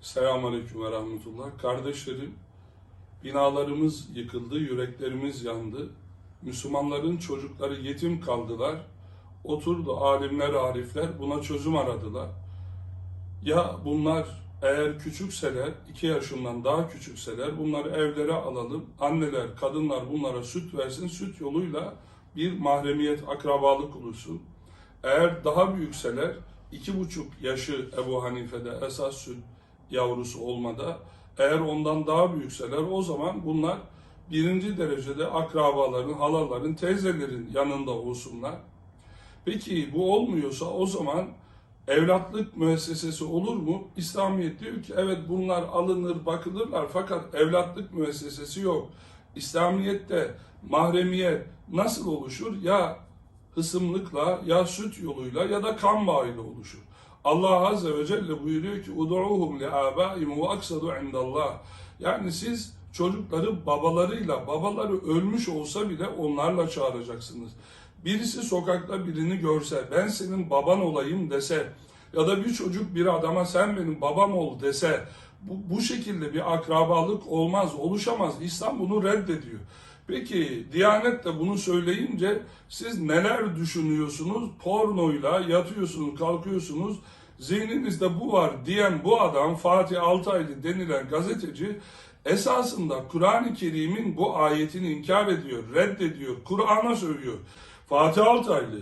Selamünaleyküm ve rahmetullah. Kardeşlerim, binalarımız yıkıldı, yüreklerimiz yandı. Müslümanların çocukları yetim kaldılar. Oturdu alimler, arifler buna çözüm aradılar. Ya bunlar eğer küçükseler, iki yaşından daha küçükseler bunları evlere alalım. Anneler, kadınlar bunlara süt versin. Süt yoluyla bir mahremiyet, akrabalık oluşsun. Eğer daha büyükseler, iki buçuk yaşı Ebu Hanife'de esas süt yavrusu olmada, eğer ondan daha büyükseler o zaman bunlar birinci derecede akrabaların, halaların, teyzelerin yanında olsunlar. Peki bu olmuyorsa o zaman evlatlık müessesesi olur mu? İslamiyet diyor ki evet bunlar alınır, bakılırlar fakat evlatlık müessesesi yok. İslamiyet'te mahremiyet nasıl oluşur? Ya hısımlıkla, ya süt yoluyla ya da kan bağıyla oluşur. Allah Azze ve Celle buyuruyor ki اُدْعُوهُمْ لِآبَائِمُ وَاَقْسَدُ عِنْدَ اللّٰهِ Yani siz çocukları babalarıyla, babaları ölmüş olsa bile onlarla çağıracaksınız. Birisi sokakta birini görse, ben senin baban olayım dese ya da bir çocuk bir adama sen benim babam ol dese bu, bu şekilde bir akrabalık olmaz, oluşamaz. İslam bunu reddediyor. Peki Diyanet de bunu söyleyince siz neler düşünüyorsunuz? Pornoyla yatıyorsunuz, kalkıyorsunuz. Zihninizde bu var diyen bu adam Fatih Altaylı denilen gazeteci esasında Kur'an-ı Kerim'in bu ayetini inkar ediyor, reddediyor, Kur'an'a söylüyor. Fatih Altaylı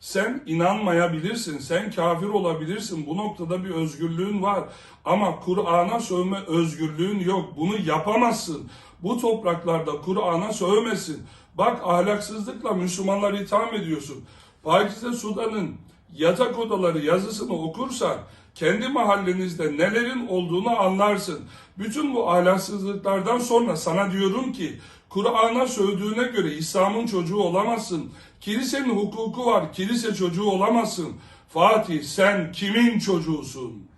sen inanmayabilirsin, sen kafir olabilirsin. Bu noktada bir özgürlüğün var. Ama Kur'an'a sövme özgürlüğün yok. Bunu yapamazsın. Bu topraklarda Kur'an'a sövmesin. Bak ahlaksızlıkla Müslümanları itham ediyorsun. Pakize Sudan'ın yatak odaları yazısını okursan kendi mahallenizde nelerin olduğunu anlarsın. Bütün bu ahlaksızlıklardan sonra sana diyorum ki Kur'an'a sövdüğüne göre İslam'ın çocuğu olamazsın. Kilisenin hukuku var. Kilise çocuğu olamazsın. Fatih sen kimin çocuğusun?